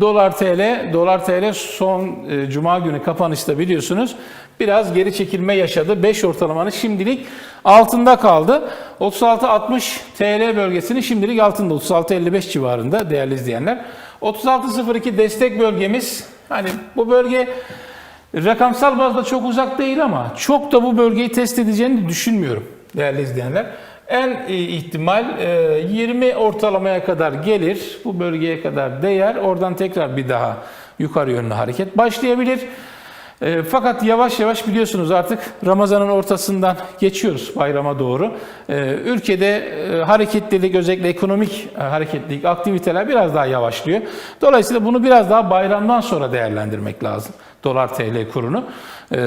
Dolar TL, dolar TL son e, cuma günü kapanışta biliyorsunuz biraz geri çekilme yaşadı. 5 ortalamanın şimdilik altında kaldı. 36-60 TL bölgesinin şimdilik altında 36-55 civarında değerli izleyenler. 36-02 destek bölgemiz hani bu bölge rakamsal bazda çok uzak değil ama çok da bu bölgeyi test edeceğini düşünmüyorum değerli izleyenler. En ihtimal e, 20 ortalamaya kadar gelir. Bu bölgeye kadar değer. Oradan tekrar bir daha yukarı yönlü hareket başlayabilir. E, Fakat yavaş yavaş biliyorsunuz artık Ramazan'ın ortasından geçiyoruz bayrama doğru. E, Ülkede e, hareketlilik özellikle ekonomik e, hareketlilik, aktiviteler biraz daha yavaşlıyor. Dolayısıyla bunu biraz daha bayramdan sonra değerlendirmek lazım. Dolar TL kurunu. Ee,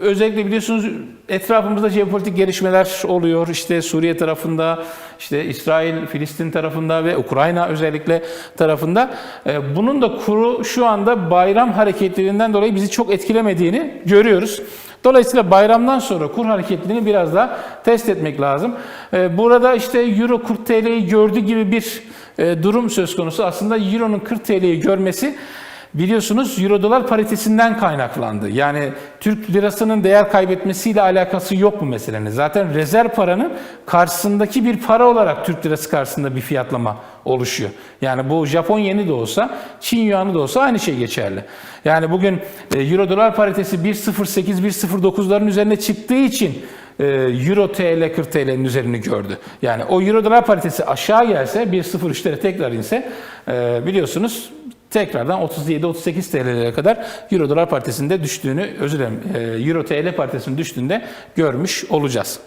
özellikle biliyorsunuz etrafımızda jeopolitik gelişmeler oluyor. İşte Suriye tarafında, işte İsrail, Filistin tarafında ve Ukrayna özellikle tarafında. Ee, bunun da kuru şu anda bayram hareketlerinden dolayı bizi çok etkilemediğini görüyoruz. Dolayısıyla bayramdan sonra kur hareketliliğini biraz daha test etmek lazım. Ee, burada işte Euro 40 TL'yi gördü gibi bir e, durum söz konusu. Aslında Euro'nun 40 TL'yi görmesi biliyorsunuz euro dolar paritesinden kaynaklandı. Yani Türk lirasının değer kaybetmesiyle alakası yok bu meselenin. Zaten rezerv paranın karşısındaki bir para olarak Türk lirası karşısında bir fiyatlama oluşuyor. Yani bu Japon yeni de olsa, Çin yuanı da olsa aynı şey geçerli. Yani bugün e, euro dolar paritesi 1.08 1.09'ların üzerine çıktığı için e, Euro TL 40 TL'nin üzerini gördü. Yani o Euro dolar paritesi aşağı gelse 1.03'lere tekrar inse e, biliyorsunuz tekrardan 37-38 TL'lere kadar Euro dolar paritesinde düştüğünü, özür dilerim, e, Euro TL paritesinin düştüğünde görmüş olacağız.